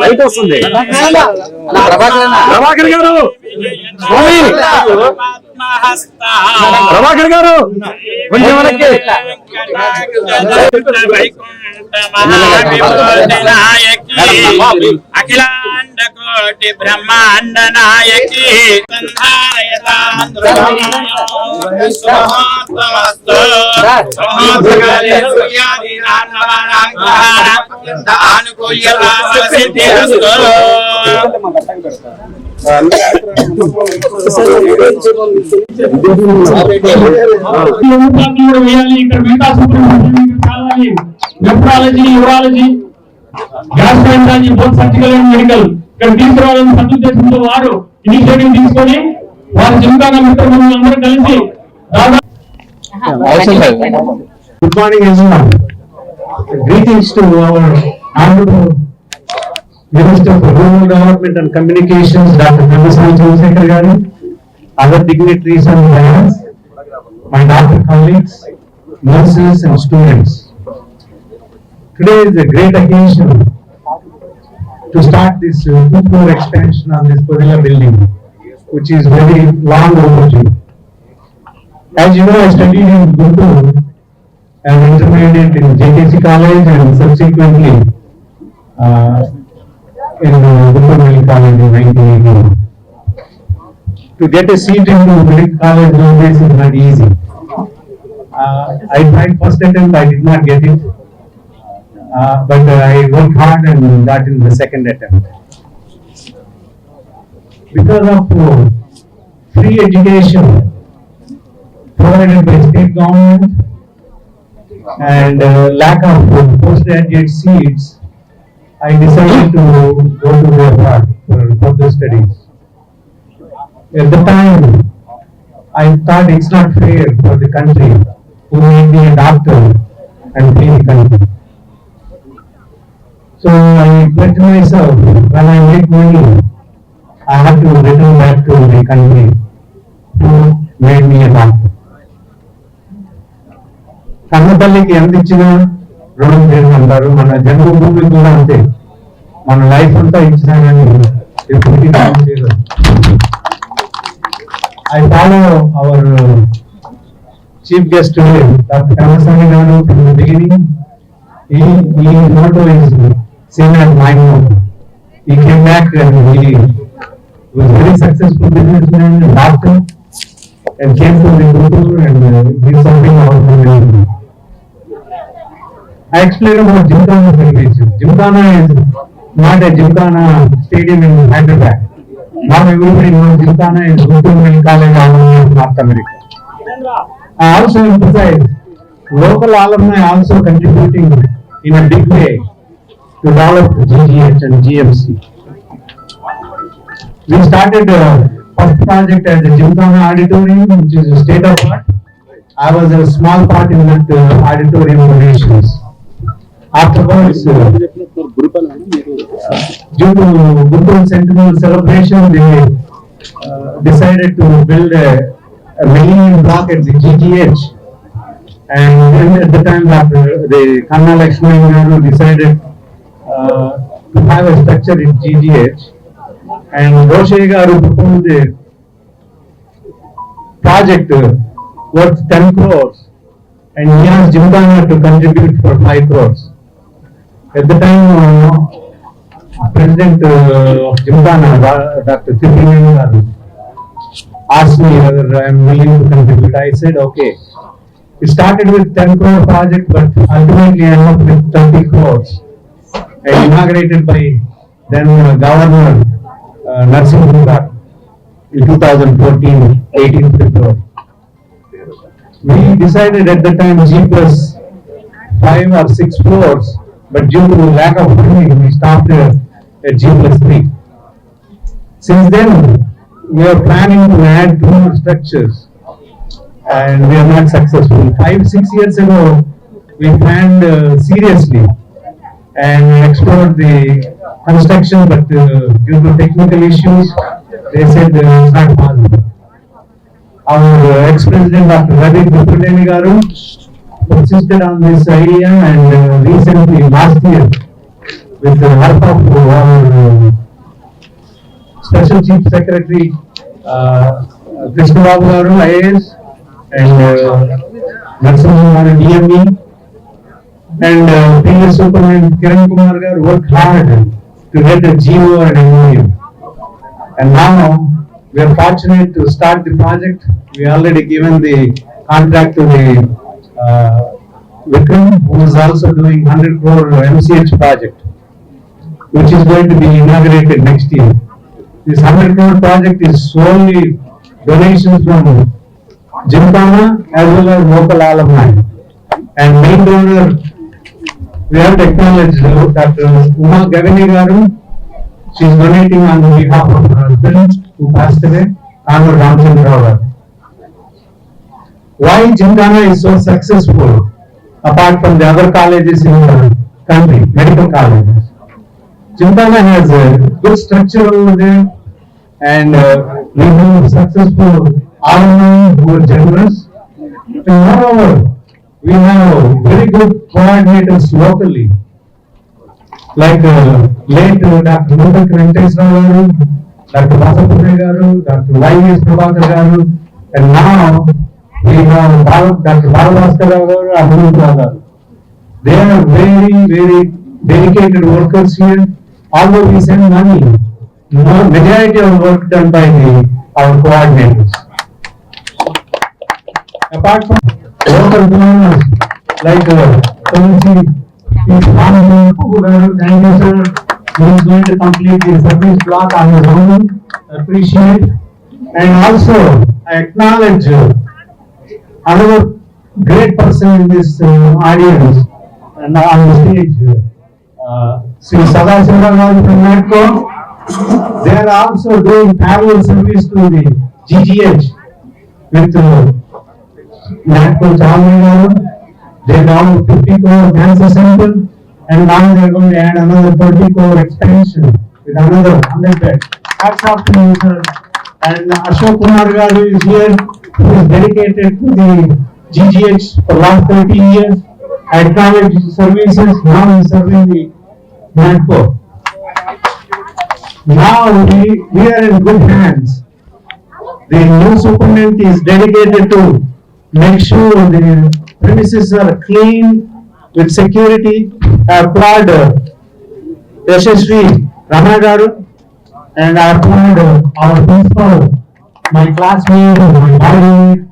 Light వస్తుంది ప్రభాకర్ గారు స్వామి ప్రభాకర్ గారు కొంచెం వెనక్కి. అఖిలాండ కోటి బ్రహ్మాండ నాయకి వేయాలి ఇక్కడ మిగతా సూపర్వైజర్ కావాలి nephrology urology gastroenterology both surgical and medical ఇక్కడ తీసుకురావాలని సదుద్దేశంతో వారు ఇనిషియేటివ్ తీసుకొని వారి జిల్లా మిత్రులు అందరూ కలిసి Minister for Rural Development and Communications, Dr. Nandaswamy Chandrasekhar Garu, other dignitaries and guests, my doctor colleagues, nurses and students. Today is a great occasion to start this uh, two-floor expansion on this Kodila building, which is very long overdue. As you know, I studied in Guntur and intermediate in JKC College and subsequently uh, in uh, Medical College in 1980. To get a seat in medical college nowadays is not easy. Uh, I tried first attempt, I did not get it. Uh, but uh, I worked hard and got in the second attempt. Because of uh, free education provided by state government and uh, lack of postgraduate seats, I decided to go to the abroad for further studies. At the time, I thought it's not fair for the country who made me a doctor and pay the country. So I pledged myself, when I make money, I have to return back to the country who made me a doctor. కన్నపల్లికి ఎంత ఇచ్చినా రుణం తీరు అంటారు మన జన్మభూమికి కూడా అంతే మన లైఫ్ అంతా ఇచ్చినా కానీ ఎప్పటికీ రుణం తీరదు I follow our uh, chief guest today, Dr. Ramaswamy Garu from the beginning. He, he motto is same as my motto. He came back and he was very successful businessman, doctor, and came to the Guntur and uh, did something about the యాక్చువల్గా మనం gymkhana service gymkhana not a gymkhana stadium in Hyderabad మనం ఇప్పుడు మనం Guntur college North America also local also contributing in a way to develop and GMC started uh, Auditorium, state of. I was a small part in that uh, auditorium. Afterwards, uh, due to Guntur centennial celebration, they uh, decided to build a, a millennium block at the GGH. And then at the time, Dr. the Kanna Lakshmi decided uh, to have a structure in GGH. And Roshe Garu proposed a project uh, worth ten crores. And he asked Jimdana to contribute for five crores. At the time, uh, President uh, of Jimdana, Dr. Tipriyan asked me whether I am willing to contribute. I said, okay. It started with ten crore project, but ultimately I ended with thirty crores. And inaugurated by then uh, Governor uh, Narsimha Garu. in 2014, 18 February. We decided at the time G plus five or six floors, but due to lack of funding, we stopped uh, at G plus three. Since then, we are planning to add two more structures and we are not successful. Five, six years ago, we planned uh, seriously and explored the construction, but uh, due to technical issues, they said uh, it's not possible. Our ex-president, Dr. Ravi garu, persisted on this idea and uh, recently, last year, with the help of our uh, Special Chief Secretary, uh, Krishna Babu garu, IAS, and Narasimha DME, and uh, previous superintendent Kiran Kumar garu worked hard to get a GO and MOU. And now, we are fortunate to start the project. We already given the contract to the Vikram, who is also doing hundred crore MCH project, which is going to be inaugurated next year. This hundred crore project is solely donations from Gymkhana as well as local alumni. And main donor, we have to acknowledge uh, Dr. Uma Gavini garu. She is donating on behalf of her husband who passed away, Anur Ramchandra. Why Jindana is so successful apart from the other colleges in the country, medical colleges? Gymkhana has a good structure over there and uh, we have successful alumni who are generous. And moreover, we have very good coordinators locally. Like uh, late uh, Dr. Mutak Venkateswara garu, Dr. Vasapure garu, Dr. Y.S. Prabhakar garu, and now They are very, very dedicated workers here. Although we send money, majority of work done by the, our coordinators. Apart from local donors like, uh, sir, he is going to complete the service block on his own, appreciate. And also, I acknowledge uh, another great person in this uh, audience and on the stage, uh, Sri Sadashiva Garu from NATCO. They are also doing parallel service to the GGH with uh, NATCO Chalmani Garu. They now fifty crore cancer center and now they are going to add another thirty crore expansion with another hundred bed. Hats off to you, sir. And Ashok Kumar Garu is here, who is dedicated to the GGH for last thirty years. I acknowledge services, now is serving the NATCO. Now we, we are in good hands. The new superintendent is dedicated to make sure the premises are clean with security. I applaud uh, Yashasvi and I applaud our principal, my classmate, my colleague,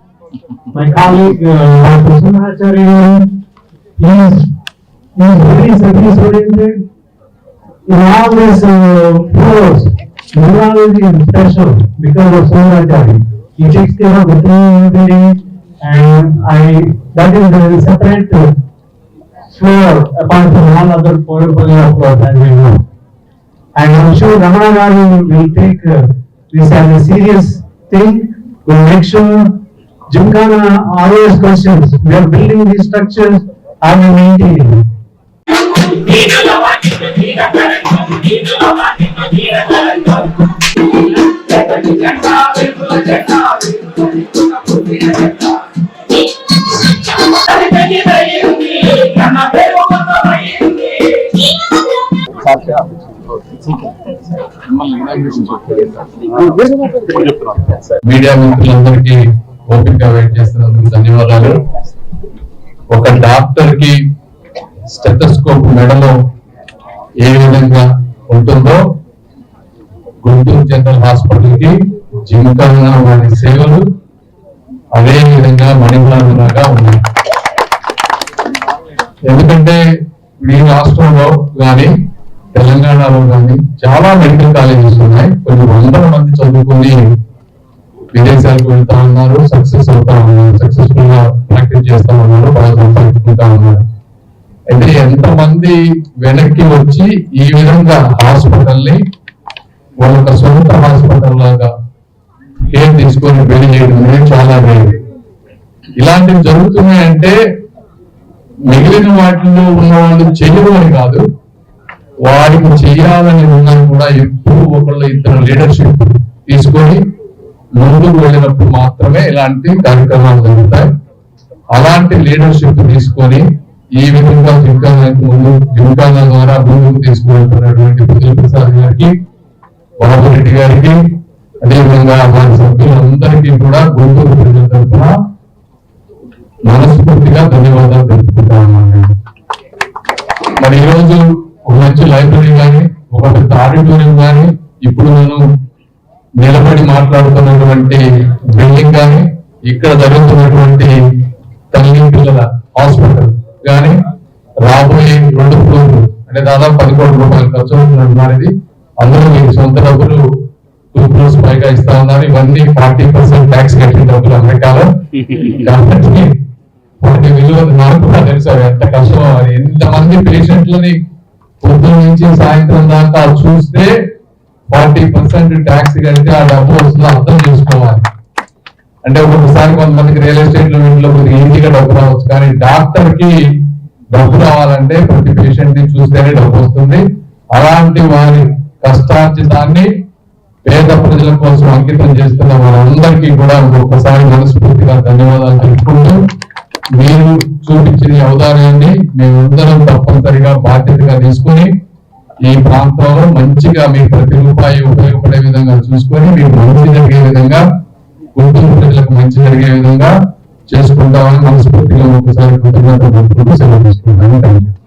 my colleague, uh, Dr. Sunacharya. He is, he is very service oriented. All these uh, floors, neurology is special because of Sunacharya. He takes care of the cleaning and I, that is a separate uh, floor apart from all other portfolio floors as we know. And I'm sure Ramana Garu will take uh, this as a serious thing, will make sure Gymkhana always questions, we are building these structures, are we maintaining? Media మిత్రులందరికీ ఓపిక wait చేస్తున్నందుకు ధన్యవాదాలు. ఒక డాక్టర్కి stethoscope మెడలో ఏ విధంగా ఉంటుందో Guntur general హాస్పిటల్కి జిమ్ఖానా వారి సేవలు అదే విధంగా మణిపురాగా ఉన్నాయి. ఎందుకంటే మీ రాష్ట్రంలో కానీ తెలంగాణలో కానీ చాలా మెడికల్ కాలేజెస్ ఉన్నాయి. కొన్ని వందల మంది చదువుకుని విదేశాలకు వెళ్తా ఉన్నారు సక్సెస్ అవుతా ఉన్నారు సక్సెస్ఫుల్గా ప్రాక్టీస్ చేస్తా ఉన్నారు బాగా సంపాదించుకుంటా ఉన్నారు. అయితే ఎంతమంది వెనక్కి వచ్చి ఈ విధంగా హాస్పిటల్ని వాళ్ళ సొంత హాస్పిటల్ లాగా కేర్ తీసుకొని పెళ్ళి చేయడం అనేది చాలా వేరు ఇలాంటివి జరుగుతున్నాయంటే మిగిలిన వాటిలో ఉన్న వాళ్ళు చెయ్యరు కాదు. వారికి చేయాలని ఉన్నా కూడా ఎప్పుడు ఒకళ్ళు ఇద్దరు లీడర్షిప్ తీసుకొని ముందుకు వెళ్ళినప్పుడు మాత్రమే ఇలాంటి కార్యక్రమాలు జరుగుతాయి. అలాంటి లీడర్షిప్ తీసుకొని ఈ విధంగా జింకానాకి ముందు జింకానా ద్వారా ముందుకు తీసుకువెళ్తున్నటువంటి బుద్ధుల ప్రసాద్ గారికి బాబు రెడ్డి గారికి అదేవిధంగా వారి సభ్యులందరికీ కూడా గుంటూరు ప్రజల తరఫున మనస్ఫూర్తిగా ధన్యవాదాలు తెలుపుకుంటా మరి ఈ రోజు లైబ్రరీ కానీ ఒక పెద్ద ఆడిటోరియం కానీ ఇప్పుడు నేను నిలబడి మాట్లాడుతున్నటువంటి బిల్డింగ్ కానీ ఇక్కడ జరుగుతున్నటువంటి తల్లి పిల్లల హాస్పిటల్ కానీ రాబోయే రెండు ఫ్లోర్లు అంటే దాదాపు పది కోట్ల రూపాయలు ఖర్చు అవుతున్నది ఇది అందులో మీకు సొంత డబ్బులు టూ క్రోర్స్ పైగా ఇస్తా ఉన్నారు. ఇవన్నీ ఫార్టీ పర్సెంట్ ట్యాక్స్ కట్టిన డబ్బులు అమెరికాలో. కాబట్టి వాటి విలువ నాకు కూడా తెలుసు ఎంత కష్టం అది ఎంతమంది పేషెంట్లని పొద్దున్న నుంచి సాయంత్రం దాకా చూస్తే ఫార్టీ పర్సెంట్ ట్యాక్స్ కడితే ఆ డబ్బు వస్తుందో అర్థం చేసుకోవాలి. అంటే ఒక్కొక్కసారి కొంతమందికి రియల్ ఎస్టేట్లో ఇంట్లో కొద్దిగా ఈజీగా డబ్బు రావచ్చు కానీ డాక్టర్కి డబ్బు రావాలంటే ప్రతి పేషెంట్ని చూస్తేనే డబ్బు వస్తుంది. అలాంటి వారి కష్టార్జితాన్ని పేద ప్రజల కోసం అంకితం చేస్తున్న వారందరికీ కూడా ఒక్కసారి మనస్ఫూర్తిగా ధన్యవాదాలు తెలుపుకుంటూ మీరు చూపించిన అవధానాన్ని మేమందరం తప్పనిసరిగా బాధ్యతగా తీసుకుని ఈ ప్రాంతంలో మంచిగా మీ ప్రతి రూపాయి ఉపయోగపడే విధంగా చూసుకొని మీకు మంచి జరిగే విధంగా గుంటూరు ప్రజలకు మంచి జరిగే విధంగా చేసుకుంటామని మనస్ఫూర్తిగా ఒకసారి కృతజ్ఞత సెలవు తీసుకుంటాను. Thank you